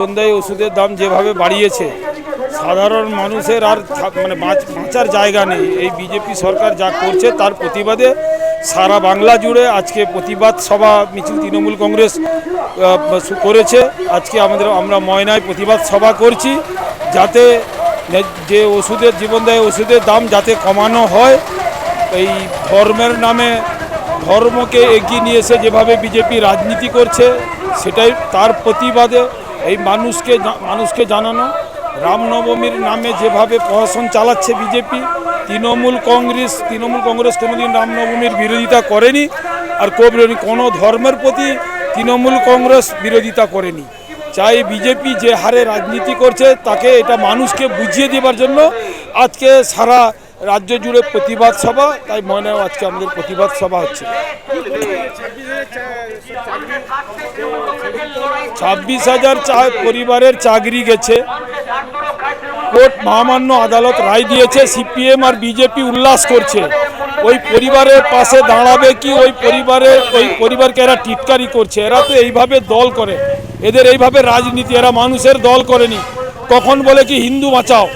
সন্ধ্যায় ওষুধের দাম যেভাবে বাড়িয়েছে, সাধারণ মানুষের আর মানে বাঁচ- বাঁচার জায়গা নেই। এই বিজেপি সরকার যা করছে তার প্রতিবাদে সারা বাংলা জুড়ে আজকে প্রতিবাদ সভা মিছিল তৃণমূল কংগ্রেস করেছে। আজকে আমাদের, আমরা ময়নায় প্রতিবাদ সভা করছি যাতে যে ওষুধের, জীবনদায়ী ওষুধের দাম যাতে কমানো হয়, এই ধর্মের নামে ধর্মকে এগিয়ে নিয়ে এসে যেভাবে বিজেপি রাজনীতি করছে, সেটাই তার প্রতিবাদে এই মানুষকে মানুষকে জানানো। রামনবমীর নামে যেভাবে প্রশাসন চালাচ্ছে BJP, Trinamool Congress Trinamool Congress কোনোদিন রামনবমীর বিরোধিতা করেনি আর করেনি কোনো ধর্মের প্রতি তৃণমূল কংগ্রেস বিরোধিতা করেনি। চাই বিজেপি যে হারে রাজনীতি করছে, তাকে এটা মানুষকে বুঝিয়ে দেবার জন্য আজকে সারা রাজ্য জুড়ে প্রতিবাদ সভা, তাই ময়নাও আজকে আমাদের প্রতিবাদ সভা হচ্ছে। ছাব্বিশ হাজার পরিবারের চাকরি গেছে। কোর্ট মহামান্য আদালত রায় দিয়েছে, সিপিএম আর বিজেপি উল্লাস করছে। ওই পরিবারের পাশে দাঁড়াবে কি? ওই পরিবারের ওই পরিবারকে এরা টিটকারি করছে। এরা তো এইভাবে দল করে। এদের এইভাবে রাজনীতি, এরা মানুষের দল করেনি। কখন বলে কি, হিন্দু বাঁচাও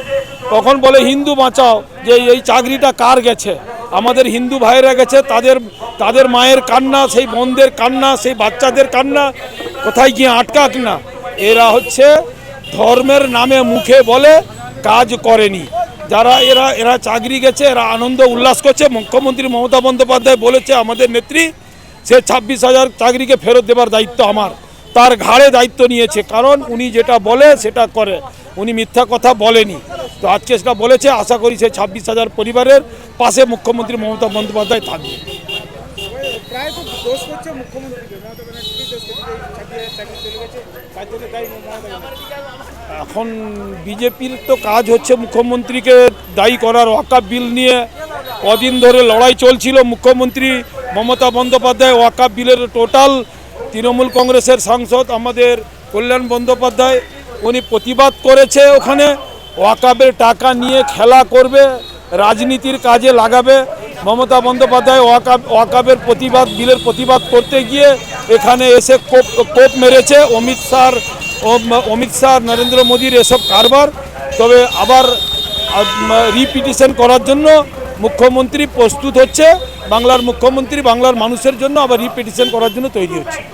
কখন বলে, হিন্দু বাঁচাও যে এই চাকরিটা কার গেছে? আমাদের হিন্দু ভাইয়েরা গেছে, তাদের তাদের মায়ের কান্না, সেই বোনদের কান্না, সেই বাচ্চাদের কান্না, কোথায় গিয়ে আটকাক না? এরা হচ্ছে ধর্মের নামে মুখে বলে কাজ করেনি। যারা, এরা এরা চাকরি গেছে, এরা আনন্দ উল্লাস করছে। মুখ্যমন্ত্রী মমতা বন্দ্যোপাধ্যায় বলেছে, আমাদের নেত্রী, সে ছাব্বিশ হাজার চাকরিকে ফেরত দেবার দায়িত্ব আমার। তার ঘাড়ে দায়িত্ব নিয়েছে। কারণ উনি যেটা বলে, সেটা করে। উনি মিথ্যা কথা বলেনি। তো আজকে সেটা বলেছে আশা করি সে ছাব্বিশ হাজার পরিবারের পাশে মুখ্যমন্ত্রী মমতা বন্দ্যোপাধ্যায় থাকবে। এখন বিজেপির তো কাজ হচ্ছে মুখ্যমন্ত্রীকে দায়ী করার ওয়াকাপ বিল নিয়ে। কদিন ধরে লড়াই চলছিল মুখ্যমন্ত্রী মমতা বন্দ্যোপাধ্যায় ওয়াকাপ বিলের টোটাল তৃণমূল কংগ্রেসের সাংসদ আমাদের কল্যাণ বন্দ্যোপাধ্যায়। উনি প্রতিবাদ করেছে ওখানে। ওয়াকাপের টাকা নিয়ে খেলা করবে, রাজনীতির কাজে লাগাবে। মমতা বন্দ্যোপাধ্যায় ওয়াকাপ ওয়াকাপের প্রতিবাদ, বিলের প্রতিবাদ করতে গিয়ে এখানে এসে কোপ কোপ মেরেছে। অমিত শাহ ও- অমিত শাহ নরেন্দ্র মোদীর এসব কারবার। তবে আবার রিপিটিশন করার জন্য মুখ্যমন্ত্রী প্রস্তুত হচ্ছে। বাংলার মুখ্যমন্ত্রী বাংলার মানুষের জন্য আবার রিপিটিশন করার জন্য তৈরি হচ্ছে।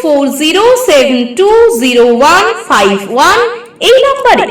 four zero seven two zero one five one এই নম্বরে